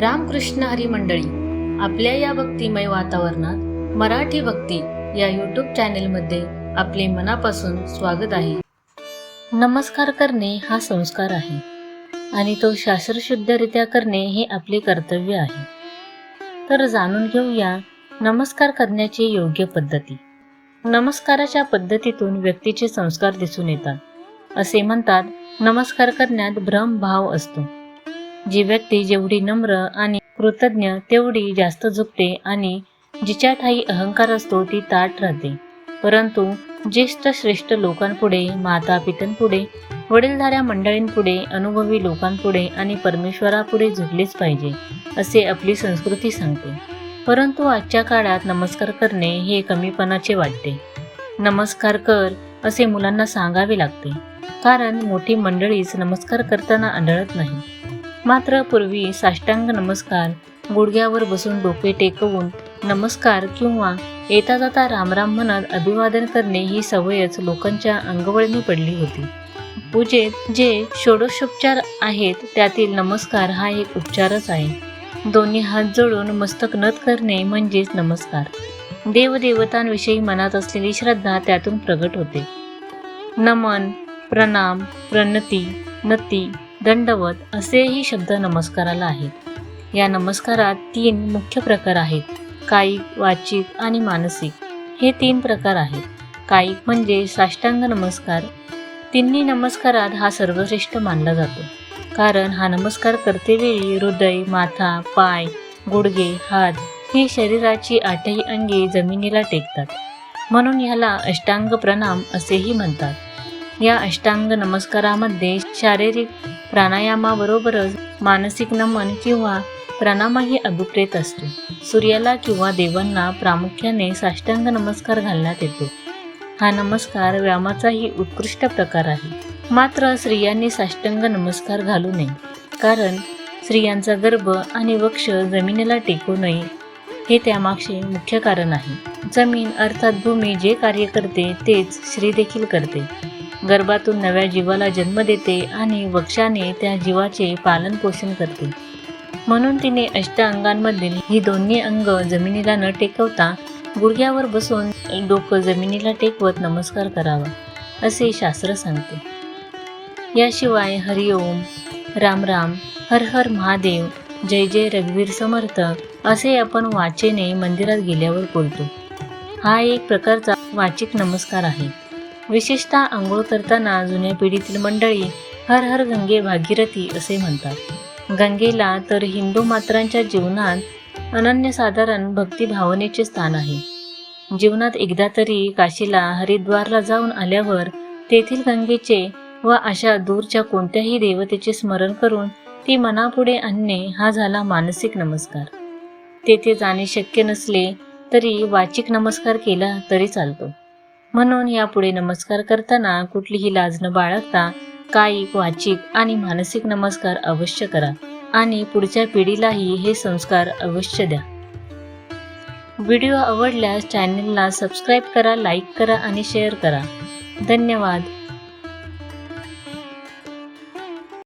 रामकृष्ण हरी मंडळी आपल्या या भक्तिमय वातावरणात मराठी भक्ती या यूट्यूब चॅनेलमध्ये आपले मनापासून स्वागत आहे. नमस्कार करणे हा संस्कार आहे आणि तो शास्त्रशुद्धरित्या करणे हे आपले कर्तव्य आहे. तर जाणून घेऊया नमस्कार करण्याची योग्य पद्धती. नमस्काराच्या पद्धतीतून व्यक्तीचे संस्कार दिसून येतात. असे म्हणतात नमस्कार करण्यात भ्रमभाव असतो. जी व्यक्ती जेवढी नम्र आणि कृतज्ञ तेवढी जास्त झुकते आणि जिच्या ठाई अहंकार असतो ती ताट राहते. परंतु ज्येष्ठ श्रेष्ठ लोकांपुढे माता पित्यांपुढे वडीलधाऱ्या मंडळींपुढे अनुभवी लोकांपुढे आणि परमेश्वरापुढे झुकलेच पाहिजे असे आपली संस्कृती सांगते. परंतु आजच्या काळात नमस्कार करणे हे कमीपणाचे वाटते. नमस्कार कर असे मुलांना सांगावे लागते. कारण मोठी मंडळीच नमस्कार करताना आढळत नाही. मात्र पूर्वी साष्टांग नमस्कार. गुडघ्यावर बसून डोके टेकवून नमस्कार किंवा येता जाता रामराम म्हणत अभिवादन करणे ही सवयच लोकांच्या अंगवळणी पडली होती. पूजेत जे षोडशोपचार आहेत त्यातील नमस्कार हा एक उपचारच आहे. दोन्ही हात जोडून मस्तक नत करणे म्हणजेच नमस्कार. देवदेवतांविषयी मनात असलेली श्रद्धा त्यातून प्रगट होते. नमन प्रणाम प्रणती नती दंडवत असेही शब्द नमस्काराला आहेत. या नमस्कारात तीन मुख्य प्रकार आहेत. कायिक वाचिक आणि मानसिक. हे तीन प्रकार आहेत. कायिक म्हणजे साष्टांग नमस्कार. तिन्ही नमस्कारात हा सर्वश्रेष्ठ मानला जातो. कारण हा नमस्कार करतेवेळी हृदय माथा पाय गुडघे हात ही शरीराची आठही अंगे जमिनीला टेकतात. म्हणून ह्याला अष्टांग प्रणाम असेही म्हणतात. या अष्टांग नमस्कारामध्ये शारीरिक प्राणायामाबरोबरच मानसिक नमन किंवा प्राणामाही अभिप्रेत असतो. सूर्याला किंवा देवांना प्रामुख्याने साष्टांग नमस्कार घालण्यात येतो. हा नमस्कार व्यायामाचाही उत्कृष्ट प्रकार आहे. मात्र स्त्रियांनी साष्टांग नमस्कार घालू नये. कारण स्त्रियांचा गर्भ आणि वक्ष जमिनीला टेकू नये हे त्यामागचे मुख्य कारण आहे. जमीन अर्थात भूमी जे कार्य करते तेच श्री देखील करते. गर्भातून नव्या जीवाला जन्म देते आणि वक्षाने त्या जीवाचे पालन पोषण करते. म्हणून तिने अष्ट अंगांमधील ही दोन्ही अंग जमिनीला न टेकवता गुडघ्यावर बसून डोकं जमिनीला टेकवत नमस्कार करावा असे शास्त्र सांगते. याशिवाय हरिओम राम राम हर हर महादेव जय जय रघुवीर समर्थ असे आपण वाचेने मंदिरात गेल्यावर बोलतो. हा एक प्रकारचा वाचिक नमस्कार आहे. विशेषतः आंघोळ करताना जुन्या पिढीतील मंडळी हर हर गंगे भागीरथी असे म्हणतात. गंगेला तर हिंदू मात्रांच्या जीवनात अनन्यसाधारण भक्तिभावनेचे स्थान आहे. जीवनात एकदा तरी काशीला हरिद्वारला जाऊन आल्यावर तेथील गंगेचे व अशा दूरच्या कोणत्याही देवतेचे स्मरण करून ती मनापुढे आणणे हा झाला मानसिक नमस्कार. तेथे जाणे शक्य नसले तरी वाचिक नमस्कार केला तरी चालतो. म्हणून यापुढे नमस्कार करताना कुठलीही लाज न बाळगता कायिक वाचिक आणि मानसिक नमस्कार अवश्य करा आणि पुढच्या पिढीलाही हे संस्कार अवश्य द्या. व्हिडिओ आवडल्यास चॅनलला सबस्क्राईब करा लाईक करा आणि शेअर करा. धन्यवाद.